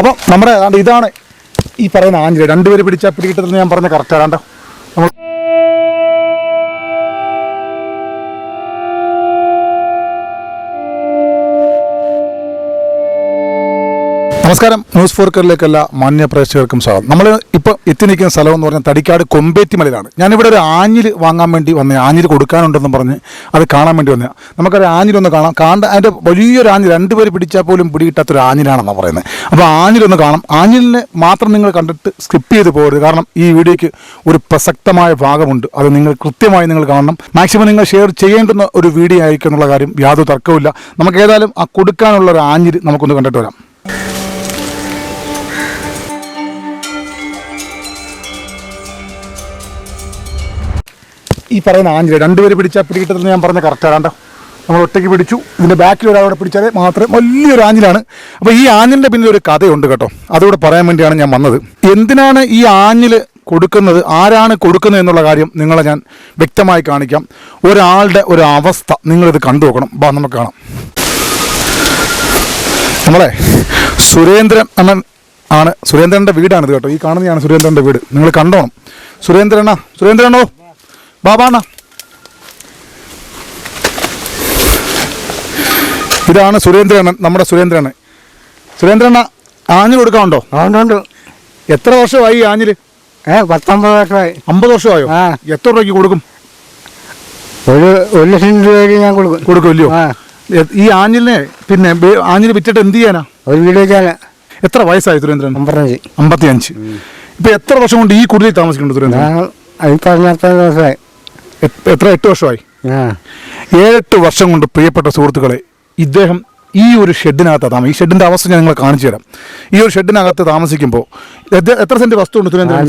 അപ്പം നമ്മുടെ ഇതാണ് ഈ പറയുന്ന ആഞ്ചില രണ്ടുപേര് പിടിച്ചാൽ പിടികിട്ടതെന്ന് ഞാൻ പറഞ്ഞ കറക്റ്റ് ആണ്ടാ നമ്മൾ നമസ്കാരം. ന്യൂസ് ഫോർക്കറിലേക്കല്ല മാന്യ പ്രേക്ഷകർക്കും സ്വാഗതം. നമ്മൾ ഇപ്പോൾ എത്തി നിൽക്കുന്ന സ്ഥലം എന്ന് പറഞ്ഞാൽ തടിക്കാട് കൊമ്പേറ്റി കൊമ്പേറ്റിമലയിലാണ് ഞാനിവിടെ ഒരു ആഞ്ഞിൽ വാങ്ങാൻ വേണ്ടി വന്ന. ആഞ്ഞിൽ കൊടുക്കാനുണ്ടെന്ന് പറഞ്ഞ് അത് കാണാൻ വേണ്ടി വന്നത് നമുക്കൊരു ആഞ്ഞിലൊന്ന് കാണാം. കാണാൻ അതിന്റെ വലിയൊരു ആഞ്ഞിൽ രണ്ടുപേര് പിടിച്ചാൽ പോലും പിടികിട്ടാത്തൊരു ആഞ്ഞിലാണെന്നാണ് പറയുന്നത്. അപ്പോൾ ആഞ്ഞിലൊന്ന് കാണാം. ആഞ്ഞിലിനെ മാത്രം നിങ്ങൾ കണ്ടിട്ട് സ്കിപ്പ് ചെയ്ത് പോകരുത്. കാരണം ഈ വീഡിയോയ്ക്ക് ഒരു പ്രസക്തമായ ഭാഗമുണ്ട്. അത് നിങ്ങൾ കൃത്യമായി നിങ്ങൾ കാണണം. മാക്സിമം നിങ്ങൾ ഷെയർ ചെയ്യേണ്ടുന്ന ഒരു വീഡിയോ ആയിരിക്കും എന്നുള്ള കാര്യം യാതൊരു തർക്കവുമില്ല. നമുക്ക് ഏതായാലും ആ കൊടുക്കാനുള്ള ഒരു ആഞ്ഞിൽ നമുക്കൊന്ന് കണ്ടിട്ട് വരാം. ഈ പറയുന്ന ആഞ്ഞില രണ്ടുപേര് പിടിച്ചാൽ പിടികിട്ടതെന്ന് ഞാൻ പറഞ്ഞ കറക്റ്റ് ആകാണ്ടോ നമ്മൾ ഒറ്റയ്ക്ക് പിടിച്ചു. ഇതിന്റെ ബാക്കിൽ ഒരാളോടെ പിടിച്ചാൽ മാത്രം വലിയൊരു ആഞ്ഞിലാണ് അപ്പോൾ ഈ ആഞ്ഞിലിന്റെ പിന്നിൽ ഒരു കഥയുണ്ട് കേട്ടോ. അതുകൂടെ പറയാൻ വേണ്ടിയാണ് ഞാൻ വന്നത്. എന്തിനാണ് ഈ ആഞ്ഞിൽ കൊടുക്കുന്നത്? ആരാണ് കൊടുക്കുന്നത് എന്നുള്ള കാര്യം നിങ്ങളെ ഞാൻ വ്യക്തമായി കാണിക്കാം. ഒരാളുടെ ഒരു അവസ്ഥ നിങ്ങളിത് കണ്ടു നോക്കണം. ബാ നമുക്ക് കാണാം. നമ്മളെ സുരേന്ദ്രൻ അണ്ണൻ ആണ്. സുരേന്ദ്രന്റെ വീടാണിത് കേട്ടോ. ഈ കാണുന്നതാണ് സുരേന്ദ്രന്റെ വീട്. നിങ്ങൾ കണ്ടോണം. സുരേന്ദ്രനാ സുരേന്ദ്രനോ ബാബാണ ഇതാണ് സുരേന്ദ്രണ്ണൻ നമ്മുടെ സുരേന്ദ്രണ്ണൻ. സുരേന്ദ്രണ്ണ ആഞ്ഞിൽ കൊടുക്കാനുണ്ടോ? അതുകൊണ്ട് എത്ര വർഷമായി ഈ ആഞ്ഞിൽ ഏ പത്തൊമ്പത് വർഷമായി. അമ്പത് വർഷമായോ? ആ. എത്ര രൂപയ്ക്ക് കൊടുക്കും? ഒരു ഒരു ലക്ഷം രൂപയ്ക്ക് ഞാൻ കൊടുക്കും. കൊടുക്കുമല്ലോ ആ. എ- ഈ ആഞ്ഞിലിനെ പിന്നെ ബേ- ആഞ്ഞിൽ വിറ്റിട്ട് എന്ത് ചെയ്യാനാ? ഒരു വീട് വെച്ചാൽ എത്ര വയസ്സായി സുരേന്ദ്രൻ? അമ്പത്തഞ്ച്. അമ്പത്തി അഞ്ച് ഇപ്പൊ എത്ര വർഷം കൊണ്ട് ഈ കുടിലിൽ താമസിക്കുന്നുണ്ട് സുരേന്ദ്രൻ? ഞാൻ ഈ പറഞ്ഞ ദിവസമായി. എ- എത്ര എട്ട് വർഷമായി? ആ. ഏഴെട്ട് വർഷം കൊണ്ട് പ്രിയപ്പെട്ട സുഹൃത്തുക്കളെ ഇദ്ദേഹം ഈ ഒരു ഷെഡിനകത്ത് താമസം ഈ ഷെഡിന്റെ അവസ്ഥ ഞാൻ നിങ്ങളെ കാണിച്ചു തരാം. ഈ ഒരു ഷെഡിനകത്ത് താമസിക്കുമ്പോൾ എത്ര സെന്റ് വസ്തു ഉണ്ട് സുരേന്ദ്രൻ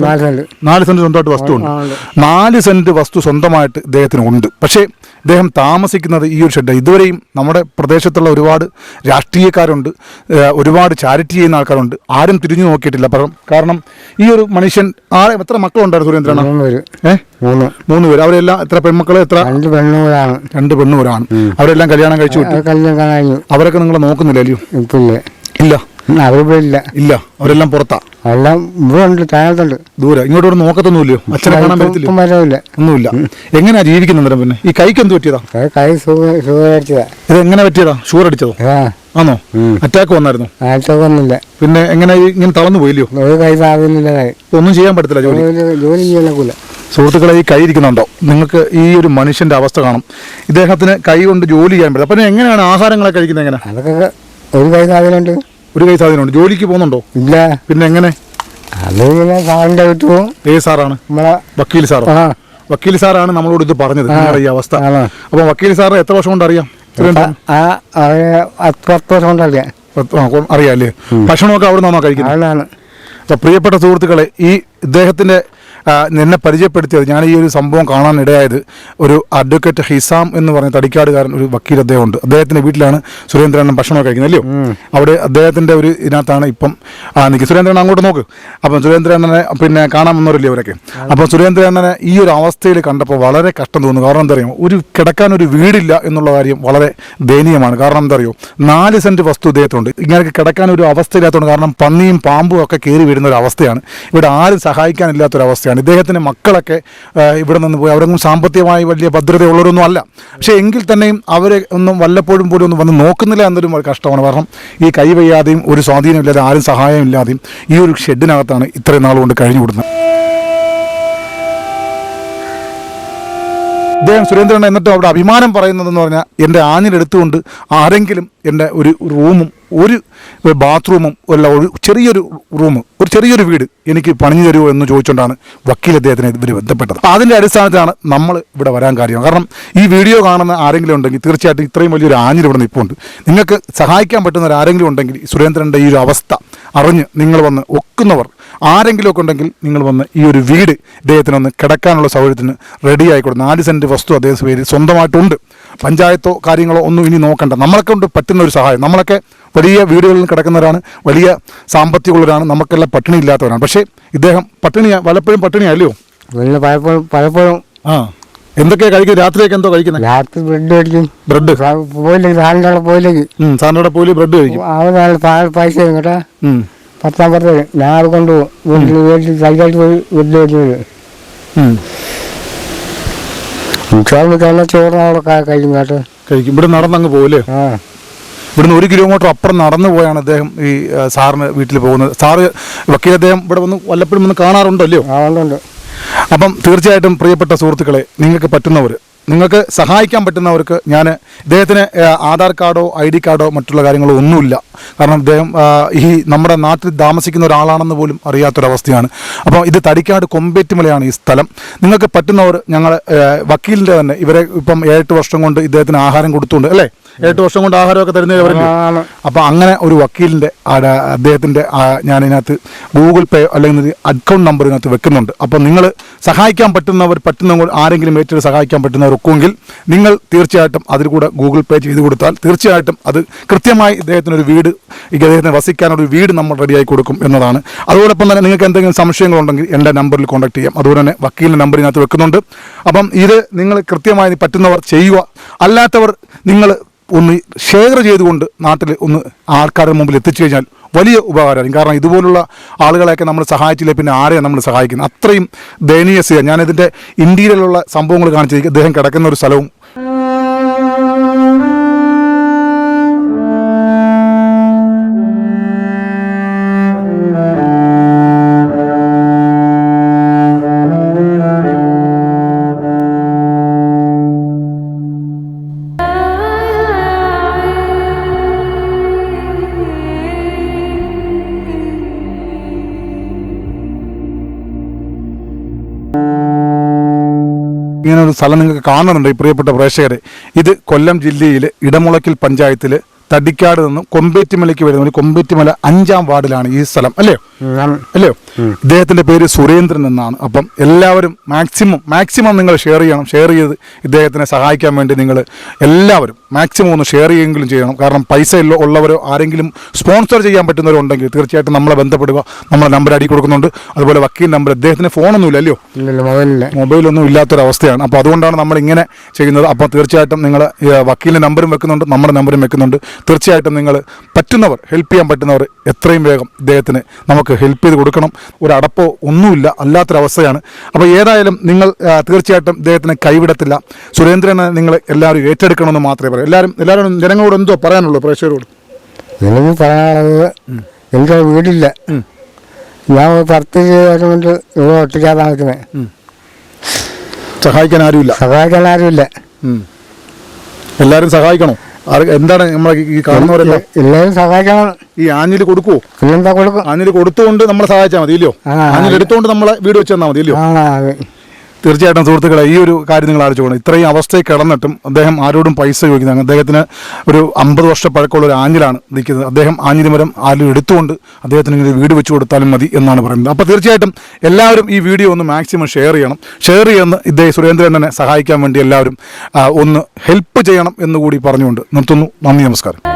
നാല് സെന്റ്. സ്വന്തമായിട്ട് വസ്തു ഉണ്ട്. നാല് സെന്റ് വസ്തു സ്വന്തമായിട്ട് ഇദ്ദേഹത്തിന് ഉണ്ട്. പക്ഷേ ഇദ്ദേഹം താമസിക്കുന്നത് ഈ ഒരു ഷെഡ്. ഇതുവരെയും നമ്മുടെ പ്രദേശത്തുള്ള ഒരുപാട് രാഷ്ട്രീയക്കാരുണ്ട്. ഒരുപാട് ചാരിറ്റി ചെയ്യുന്ന ആൾക്കാരുണ്ട്. ആരും തിരിഞ്ഞു നോക്കിയിട്ടില്ല. കാരണം കാരണം ഈ ഒരു മനുഷ്യൻ ആളെ എത്ര മക്കളുണ്ടായിരുന്നു സുരേന്ദ്രനാണ് ഏഹ് മൂന്ന് മൂന്ന് പേര്. അവരെല്ലാം എത്ര പെൺമക്കൾ എത്ര? രണ്ട് പെണ്ണുകളാണ് രണ്ട് പെണ്ണുവരാണ് അവരെല്ലാം കല്യാണം കഴിച്ചു വിട്ടു അത് കല്യാണം കഴിഞ്ഞു. അവരൊക്കെ നിങ്ങൾ നോക്കുന്നില്ല അല്ലയോ? ഇല്ല? ഇല്ല ഇല്ല. അവരെല്ലാം പുറത്താ? എല്ലാം ഉണ്ട് താഴത്തുണ്ട് ദൂരെ. ഇങ്ങോട്ട് ഇവിടെ നോക്കത്തൊന്നുമില്ലയോ? അച്ഛനെ കാണാൻ പറ്റത്തില്ല ഒന്നുമില്ല. എങ്ങനെയാ ജീവിക്കുന്നത് പിന്നെ? ഈ കൈക്ക് എന്ത് പറ്റിയതാ? കൈ സുഖമായിട്ടതാ ഇത് എങ്ങനെ പറ്റിയതാ? ഷുഗർ അടിച്ചതോ? ആണോ. അറ്റാക്ക് വന്നായിരുന്നു? ആഴ്ചക്കൊന്നുമില്ല പിന്നെ എങ്ങനെ ഇങ്ങനെ തളർന്നു പോയില്ലയോ? ഒരു കൈ സാധിക്കുന്നില്ലതായി ഇപ്പൊ ഒന്നും ചെയ്യാൻ പറ്റത്തില്ല ജോലി. ജോലി ചെയ്യാനൊക്കില്ല സുഹൃത്തുക്കളെ ഈ കൈ ഇരിക്കുന്നുണ്ടോ നിങ്ങൾക്ക് ഈ ഒരു മനുഷ്യന്റെ അവസ്ഥ കാണും. ഇദ്ദേഹത്തിന് കൈ കൊണ്ട് ജോലി ചെയ്യാൻ പറ്റും അപ്പം എങ്ങനെയാണ് ആഹാരങ്ങളൊക്കെ കഴിക്കുന്നത് എങ്ങനെ? അതൊക്കെ ഒരു കൈ സാധനമുണ്ട് ഒരു കൈ സാധനമുണ്ട് ജോലിക്ക് പോകുന്നുണ്ടോ? ഇല്ല. പിന്നെ എങ്ങനെ? അത് ഇങ്ങനെ സാറിന്റെ വീട്ടിൽ പോകും. ഏ സാറാണ്? വക്കീൽ സാർ വക്കീൽ സാറാണ് നമ്മളോട് ഇത് പറഞ്ഞത്. ഈ അവസ്ഥ. അപ്പോൾ അപ്പൊ വക്കീൽ സാറ് എത്ര വർഷം കൊണ്ട് അറിയാം? പത്ത് വർഷം കൊണ്ട് അറിയാം. അറിയാം അല്ലേ? ഭക്ഷണമൊക്കെ അവിടെ നിന്നാണോ കഴിക്കുന്നത് അപ്പൊ പ്രിയപ്പെട്ട സുഹൃത്തുക്കളെ ഈ ഇദ്ദേഹത്തിന്റെ ആ, എന്നെ പരിചയപ്പെടുത്തിയത്. ഞാൻ ഈ ഒരു സംഭവം കാണാനിടയായത് ഒരു അഡ്വക്കേറ്റ് ഹിസാം എന്ന് പറഞ്ഞ തടിക്കാടുകാരൻ ഒരു വക്കീൽ അദ്ദേഹമുണ്ട്. അദ്ദേഹത്തിന്റെ വീട്ടിലാണ് സുരേന്ദ്രൻ ഭക്ഷണം കഴിക്കുന്നത് അല്ലയോ? അവിടെ അദ്ദേഹത്തിന്റെ ഒരു ഇതിനകത്താണ് ഇപ്പം നിൽക്കുക സുരേന്ദ്രൻ അങ്ങോട്ട് നോക്ക്. അപ്പം സുരേന്ദ്രനെ പിന്നെ കാണാൻ വന്നവരില്ലേ അവരൊക്കെ അപ്പം സുരേന്ദ്രനെ ഈ ഒരു അവസ്ഥയിൽ കണ്ടപ്പോൾ വളരെ കഷ്ടം തോന്നുന്നു. കാരണം എന്താ അറിയുമോ? ഒരു കിടക്കാൻ ഒരു വീടില്ല എന്നുള്ള കാര്യം വളരെ ദയനീയമാണ്. കാരണം എന്താ അറിയോ നാല് സെന്റ് വസ്തു ഇദ്ദേഹത്തുണ്ട് ഇങ്ങനെ കിടക്കാൻ ഒരു അവസ്ഥയില്ലാത്തതുകൊണ്ട് കാരണം പന്നിയും പാമ്പും ഒക്കെ കയറി വരുന്ന ഒരു അവസ്ഥയാണ്. ഇവിടെ ആരും സഹായിക്കാനില്ലാത്തൊരു അവസ്ഥയാണ് ഇദ്ദേഹത്തിന്റെ മക്കളൊക്കെ ഇവിടെ നിന്ന് പോയി. അവരൊന്നും സാമ്പത്തികമായി വലിയ ഭദ്രതയുള്ളവരൊന്നും അല്ല. പക്ഷേ എങ്കിൽ തന്നെയും അവരെ ഒന്നും വല്ലപ്പോഴും പോലും ഒന്നും വന്ന് നോക്കുന്നില്ല എന്നൊരു കഷ്ടമാണ്. കാരണം ഈ കൈ വയ്യാതെയും ഒരു സ്വാധീനമില്ലാതെ ആരും സഹായമില്ലാതെയും ഈ ഒരു ഷെഡിനകത്താണ് ഇത്രയും നാളുകൊണ്ട് കൊണ്ട് കഴിഞ്ഞു കൂടുന്നത് ഇദ്ദേഹം സുരേന്ദ്രൻ എന്നിട്ട് അവിടെ അഭിമാനം പറയുന്നതെന്ന് പറഞ്ഞാൽ എന്റെ ആഞ്ഞിലെടുത്തുകൊണ്ട് ആരെങ്കിലും എന്റെ ഒരു റൂമും ഒരു ബാത്റൂമും അല്ല ഒരു ചെറിയൊരു റൂം ഒരു ചെറിയൊരു വീട് എനിക്ക് പണിഞ്ഞു തരുമോ എന്ന് ചോദിച്ചുകൊണ്ടാണ് വക്കീൽ അദ്ദേഹത്തിന് ഇവർ ബന്ധപ്പെട്ടത്. അപ്പോൾ അതിന്റെ അടിസ്ഥാനത്തിലാണ് നമ്മൾ ഇവിടെ വരാൻ കാര്യം. കാരണം ഈ വീഡിയോ കാണുന്ന ആരെങ്കിലും ഉണ്ടെങ്കിൽ തീർച്ചയായിട്ടും ഇത്രയും വലിയൊരു ആഞ്ഞിൽ ഇവിടെ നിൽപ്പുണ്ട്. നിങ്ങൾക്ക് സഹായിക്കാൻ പറ്റുന്ന ആരെങ്കിലും ഉണ്ടെങ്കിൽ സുരേന്ദ്രന്റെ ഈ ഒരു അവസ്ഥ അറിഞ്ഞ് നിങ്ങൾ വന്ന് ഒക്കുന്നവർ ആരെങ്കിലുമൊക്കെ ഉണ്ടെങ്കിൽ നിങ്ങൾ വന്ന് ഈ ഒരു വീട് ഇദ്ദേഹത്തിനൊന്ന് കിടക്കാനുള്ള സൗകര്യത്തിന് റെഡി ആയിക്കോട്ടെ നാല് സെന്റ് വസ്തു അദ്ദേഹം പേര് സ്വന്തമായിട്ടുണ്ട്. പഞ്ചായത്തോ കാര്യങ്ങളോ ഒന്നും ഇനി നോക്കണ്ട. നമ്മളൊക്കെ കൊണ്ട് പറ്റുന്ന ഒരു സഹായം. നമ്മളൊക്കെ വലിയ വീടുകളിൽ കിടക്കുന്നവരാണ് വലിയ സാമ്പത്തികമുള്ളവരാണ് നമുക്കെല്ലാം പട്ടിണി ഇല്ലാത്തവരാണ്. പക്ഷേ ഇദ്ദേഹം പട്ടിണിയാ പലപ്പോഴും പട്ടിണിയല്ലയോ പലപ്പോഴും പലപ്പോഴും. ആ. എന്തൊക്കെയാ കഴിക്കും രാത്രിയൊക്കെ എന്തോ കഴിക്കുന്നത്? രാത്രി ബ്രെഡ് കഴിക്കും. ബ്രെഡ് പോയില്ലെങ്കിൽ സാറിന്റെ പോയില്ലെങ്കിൽ. സാറിന്റെ പോലി ബ്രെഡ് കഴിക്കും. പൈസ കേട്ടാ ഉം. പത്താമ്പത്ത് വരും ഞാൻ അത് കൊണ്ട് വീട്ടിൽ വീട്ടിൽ തൈകാട്ട് പോയി വെച്ച് വരും. ചോറിന് കഴിഞ്ഞാൽ കഴിക്കും കേട്ടോ. കഴിക്കും. ഇവിടെ നടന്നങ്ങ് പോകല്ലേ ഇവിടുന്ന് ഒരു കിലോമീറ്റർ അപ്പുറം നടന്നു പോയാണ് അദ്ദേഹം ഈ സാറിന് വീട്ടിൽ പോകുന്നത്. സാറ് വക്കീൽ അദ്ദേഹം ഇവിടെ വന്ന് വല്ലപ്പോഴും വന്ന് കാണാറുണ്ടല്ലോ അപ്പം തീർച്ചയായിട്ടും പ്രിയപ്പെട്ട സുഹൃത്തുക്കളെ നിങ്ങൾക്ക് പറ്റുന്നവർ നിങ്ങൾക്ക് സഹായിക്കാൻ പറ്റുന്നവർക്ക് ഞാൻ ഇദ്ദേഹത്തിന് ആധാർ കാർഡോ ഐ ഡി കാർഡോ മറ്റുള്ള കാര്യങ്ങളോ ഒന്നുമില്ല. കാരണം ഇദ്ദേഹം ഈ നമ്മുടെ നാട്ടിൽ താമസിക്കുന്ന ഒരാളാണെന്ന് പോലും അറിയാത്തൊരവസ്ഥയാണ്. അപ്പോൾ ഇത് തടിക്കാട് കൊമ്പേറ്റുമലയാണ് ഈ സ്ഥലം. നിങ്ങൾക്ക് പറ്റുന്നവർ ഞങ്ങൾ വക്കീലിന്റെ തന്നെ ഇവരെ ഇപ്പം ഏഴെട്ട് വർഷം കൊണ്ട് ഇദ്ദേഹത്തിന് ആഹാരം കൊടുത്തുകൊണ്ട് അല്ലേ? ഏഴെട്ട് വർഷം കൊണ്ട് ആഹാരമൊക്കെ തരുന്നവരല്ലേ അപ്പൊ അപ്പോൾ അങ്ങനെ ഒരു വക്കീലിന്റെ അദ്ദേഹത്തിന്റെ ഞാൻ ഇതിനകത്ത് ഗൂഗിൾ പേ അല്ലെങ്കിൽ അക്കൗണ്ട് നമ്പർ ഇതിനകത്ത് വെക്കുന്നുണ്ട്. അപ്പോൾ നിങ്ങൾ സഹായിക്കാൻ പറ്റുന്നവർ പറ്റുന്ന ആരെങ്കിലും ഏറ്റെടുത്ത് സഹായിക്കാൻ പറ്റുന്നവരൊക്കെങ്കിൽ നിങ്ങൾ തീർച്ചയായിട്ടും അതിൽ കൂടെ ഗൂഗിൾ പേ ചെയ്ത് കൊടുത്താൽ തീർച്ചയായിട്ടും അത് കൃത്യമായി ഇദ്ദേഹത്തിനൊരു വീട് ഇദ്ദേഹത്തിന് അദ്ദേഹത്തിന് വസിക്കാനൊരു വീട് നമ്മൾ റെഡിയായി കൊടുക്കും എന്നതാണ്. അതോടൊപ്പം തന്നെ നിങ്ങൾക്ക് എന്തെങ്കിലും സംശയങ്ങളുണ്ടെങ്കിൽ എന്റെ നമ്പറിൽ കോൺടാക്ട് ചെയ്യാം. അതുപോലെ തന്നെ വക്കീലിന്റെ നമ്പർ ഇതിനകത്ത് വെക്കുന്നുണ്ട്. അപ്പം ഇത് നിങ്ങൾ കൃത്യമായി പറ്റുന്നവർ ചെയ്യുക. അല്ലാത്തവർ നിങ്ങൾ ഒന്ന് ഷെയർ ചെയ്തുകൊണ്ട് നാട്ടിൽ ഒന്ന് ആൾക്കാരുടെ മുമ്പിൽ എത്തിച്ചു കഴിഞ്ഞാൽ വലിയ ഉപകാരമായിരിക്കും. കാരണം ഇതുപോലുള്ള ആളുകളെയൊക്കെ നമ്മൾ സഹായിച്ചില്ലേ പിന്നെ ആരെയാണ് നമ്മൾ സഹായിക്കുന്നത്? അത്രയും ദയനീയ സ്ഥിതി ഞാനിതിന്റെ ഇന്ത്യയിലുള്ള സംഭവങ്ങൾ കാണിച്ചിരിക്കും അദ്ദേഹം കിടക്കുന്ന ഒരു സ്ഥലവും ഇങ്ങനെ ഒരു സ്ഥലം നിങ്ങൾക്ക് കാണുന്നുണ്ട് പ്രിയപ്പെട്ട പ്രേക്ഷകരെ. ഇത് കൊല്ലം ജില്ലയിൽ ഇടമുളക്കിൽ പഞ്ചായത്തിൽ തടിക്കാട് നിന്നും കൊമ്പേറ്റിമലയ്ക്ക് വരുന്ന ഒരു കൊമ്പേറ്റിമല അഞ്ചാം വാർഡിലാണ് ഈ സ്ഥലം അല്ലേ? അല്ലേ? അല്ലയോ ഇദ്ദേഹത്തിന്റെ പേര് സുരേന്ദ്രൻ എന്നാണ്. അപ്പം എല്ലാവരും മാക്സിമം മാക്സിമം നിങ്ങൾ ഷെയർ ചെയ്യണം. ഷെയർ ചെയ്ത് ഇദ്ദേഹത്തിനെ സഹായിക്കാൻ വേണ്ടി നിങ്ങൾ എല്ലാവരും മാക്സിമം ഒന്ന് ഷെയർ ചെയ്യുമെങ്കിലും ചെയ്യണം. കാരണം പൈസ ഉള്ള- ഉള്ളവരോ ആരെങ്കിലും സ്പോൺസർ ചെയ്യാൻ പറ്റുന്നവരോ ഉണ്ടെങ്കിൽ തീർച്ചയായിട്ടും നമ്മളെ ബന്ധപ്പെടുക. നമ്മളെ നമ്പർ അടി കൊടുക്കുന്നുണ്ട്. അതുപോലെ വക്കീൽ നമ്പർ അദ്ദേഹത്തിന് ഫോണൊന്നുമില്ല അല്ലയോ? ഇല്ലല്ലോ മൊബൈലൊന്നും ഇല്ലാത്തൊരവസ്ഥയാണ് അപ്പോൾ അതുകൊണ്ടാണ് നമ്മൾ ഇങ്ങനെ ചെയ്യുന്നത്. അപ്പോൾ തീർച്ചയായിട്ടും നിങ്ങൾ വക്കീലിന്റെ നമ്പറും വെക്കുന്നുണ്ട് നമ്മുടെ നമ്പറും വെക്കുന്നുണ്ട്. തീർച്ചയായിട്ടും നിങ്ങൾ പറ്റുന്നവർ ഹെൽപ്പ് ചെയ്യാൻ പറ്റുന്നവർ എത്രയും വേഗം ഇദ്ദേഹത്തിന് നമുക്ക് ഹെൽപ്പ് ചെയ്ത് കൊടുക്കണം. ഒരു അടപ്പോ ഒന്നുമില്ല അല്ലാത്തൊരവസ്ഥയാണ്. അപ്പോൾ ഏതായാലും നിങ്ങൾ തീർച്ചയായിട്ടും ഇദ്ദേഹത്തിന് കൈവിടത്തില്ല. സുരേന്ദ്രനെ നിങ്ങൾ എല്ലാവരും ഏറ്റെടുക്കണമെന്ന് മാത്രമേ പറയൂ. എല്ലാവരും എല്ലാവരും ജനങ്ങളോട് എന്തോ പറയാനുള്ളൂ പ്രേക്ഷകരോട്? എനിക്ക് പറയാനുള്ളത് എനിക്ക് വീടില്ല. ഞാൻ പത്ത് വർഷം കൊണ്ട് ഇവിടെ താമസിക്കുന്നത് സഹായിക്കാൻ ആരുമില്ല? സഹായിക്കാൻ ആരുമില്ല. എല്ലാവരും സഹായിക്കണോ? എന്താണ് നമ്മളെ ഈ കാണുന്നവരെല്ലാം? എല്ലാവരും സഹായിക്കണം. ഈ ആഞ്ഞിൽ കൊടുക്കുവോ? പിന്നെന്താ കൊടുക്കും ആഞ്ഞിൽ കൊടുത്തുകൊണ്ട് നമ്മളെ സഹായിച്ചാൽ മതി ഇല്ലയോ? ആഞ്ഞിൽ എടുത്തുകൊണ്ട് നമ്മളെ വീട് വെച്ച് തന്നാൽ മതി ഇല്ലയോ? തീർച്ചയായിട്ടും സുഹൃത്തുക്കളെ ഈ ഒരു കാര്യം നിങ്ങൾ ആലോചിക്കണം ഇത്രയും അവസ്ഥയിൽ കിടന്നിട്ടും അദ്ദേഹം ആരോടും പൈസ ചോദിക്കുന്നത് അദ്ദേഹത്തിന് ഒരു അമ്പത് വർഷ പഴക്കമുള്ള ഒരു ആഞ്ഞിലാണ് നിൽക്കുന്നത്. അദ്ദേഹം ആഞ്ഞിലി മരം ആരും എടുത്തുകൊണ്ട് അദ്ദേഹത്തിന് ഇങ്ങനെ വീട് വെച്ച് കൊടുത്താലും മതി എന്നാണ് പറയുന്നത്. അപ്പോൾ തീർച്ചയായിട്ടും എല്ലാവരും ഈ വീഡിയോ ഒന്ന് മാക്സിമം ഷെയർ ചെയ്യണം. ഷെയർ ചെയ്യുന്ന ഇദ്ദേഹം സുരേന്ദ്രനെ സഹായിക്കാൻ വേണ്ടി എല്ലാവരും ഒന്ന് ഹെൽപ്പ് ചെയ്യണം എന്നുകൂടി പറഞ്ഞുകൊണ്ട് നിർത്തുന്നു. നന്ദി നമസ്കാരം.